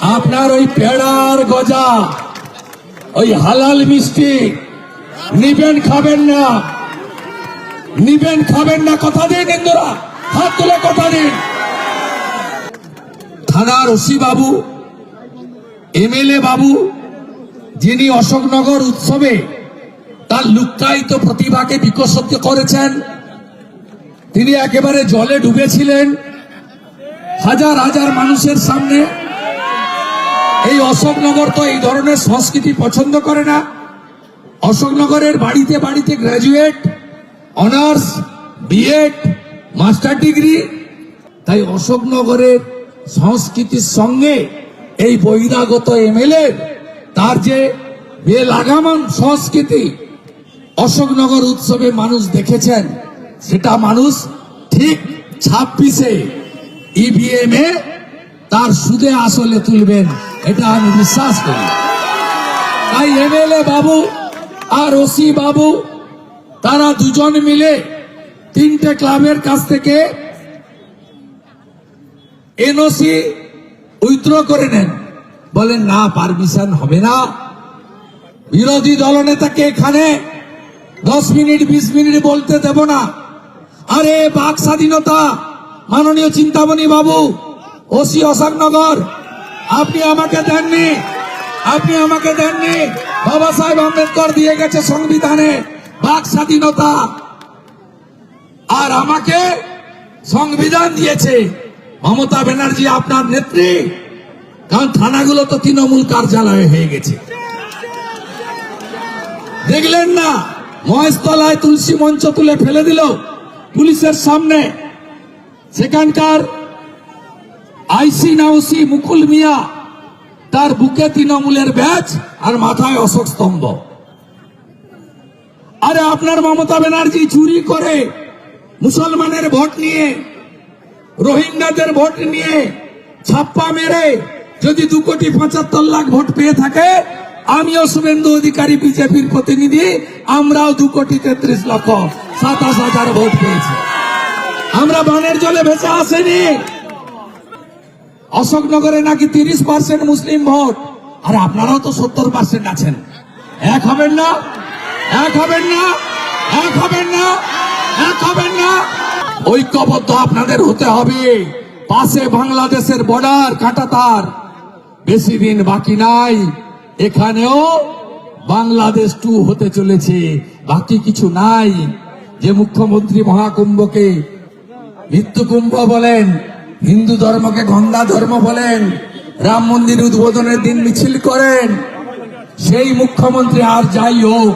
আপনার ওই পেড়ার গজা, ওই হালাল মিষ্টি, নিবেন খাবেন না। নিবেন খাবেন না, কথা দিন ইন্দুরা, হাত তুলে কথা দিন। থানার ওসি বাবু, এমএলএ বাবু, যিনি অশোকনগর উৎসবে তার লুক্কায়িত প্রতিভাকে বিকশিত করেছেন, তিনি একেবারে জলে ডুবেছিলেন। হাজার হাজার মানুষের সামনে এই অশোকনগর তো এই ধরনের সংস্কৃতি পছন্দ করে না। অশোকনগরের বাড়িতে বাড়িতে graduate honours BEd master degree তাই অশোকনগরের সংস্কৃতির সঙ্গে এই বহিরাগত এমএলএ তার যে বেলাগামান সংস্কৃতি, অশোকনগর উৎসবে মানুষ দেখেছেন, সেটা মানুষ ঠিক ছাব্বিশে ইভিএম এ তার সুদে আসলে তুলবেন। এটা আমি বিশ্বাস করি। তাই এমএলএ বাবু আর ওসি বাবু, তারা দুজন মিলে তিনটে ক্লাবের কাছ থেকে এনওসি উইথড্র করে নেন। বলেন, না, পারমিশন হবে না। বিরোধী দলনেতাকে এখানে দশ মিনিট, বিশ মিনিট বলতে দেব না। আরে, বাক স্বাধীনতা, মাননীয় চিন্তামণি বাবু, ওসি অশোকনগর আপনি আমাকে দেননি। আপনি আমাকে দেননি। বাবা সাহেব আম্বেদকর দিয়ে গেছে সংবিধানে বাক স্বাধীনতা। আর আমাকে সংবিধান দিয়েছে। মমতা ব্যানার্জি আপনার নেত্রী। কারণ থানাগুলো তো তৃণমূল কার্যালয় হয়ে গেছে। দেখলেন না, মহেশতলায় তুলসী মঞ্চ তুলে ফেলে দিল পুলিশের সামনে। সেখানকার আইসি নাউসি মুকুল মিয়া, তার বুকে তৃণমূলের ব্যাচ আর মাথায় অশোক স্তম্ভ। আরে আপনার মমতা ব্যানার্জি চুরি করে মুসলমানের ভোট নিয়ে, রোহিঙ্গাদের ভোট নিয়ে ছাপ্পা মেরে যদি দু কোটি পঁচাত্তর লাখ ভোট পেয়ে থাকে, আমিও শুভেন্দু অধিকারী বিজেপির প্রতিনিধি, আমরাও দু কোটি তেত্রিশ লক্ষ সাতাশ হাজার ভোট পেয়েছি। আমরা বানের জলে ভেসে আসেনি। অশোকনগরে নাকি তিরিশ পার্সেন্ট মুসলিম ভোট? আর আপনারাও তো সত্তর পার্সেন্ট আছেন। এক হবেন না? এক হবেন না? এক হবেন না? এক হবেন না? ঐক্যবদ্ধ আপনাদের হতে হবে। পাশে বাংলাদেশের বর্ডার, কাঁটাতার। বেশি দিন বাকি নাই। এখানেও বাংলাদেশ টু হতে চলেছে। বাকি কিছু নাই। যে মুখ্যমন্ত্রী মহাকুম্ভকে মৃত্যু কুম্ভ বলেন হিন্দু ধর্মকে গঙ্গা ধর্ম বলেন, রাম মন্দির উদ্বোধনের দিন মিছিল করেন, সেই মুখ্যমন্ত্রী আর যাই হোক,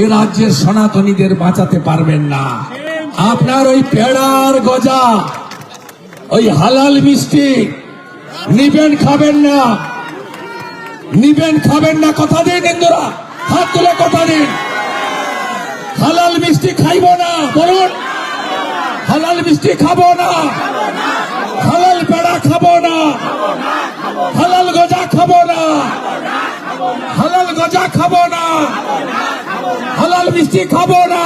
এ রাজ্যের সনাতনীদের বাঁচাতে পারবেন না। আপনার ওই পেড়ার গজা, ওই হালাল মিষ্টি, নিবেন খাবেন না। নিবেন খাবেন না, কথা দিন ইন্দুরা হাত তুলে কথা দিন। হালাল মিষ্টি খাইব না, বলুন, হালাল মিষ্টি খাব না। হালাল পেড়া খাব না হালাল গজা খাব না হালাল গজা খাব না হালাল মিষ্টি খাব না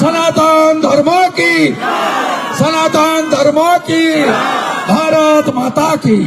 সনাতন ধর্ম কি সনাতন ধর্ম কি ভারত মাতা কি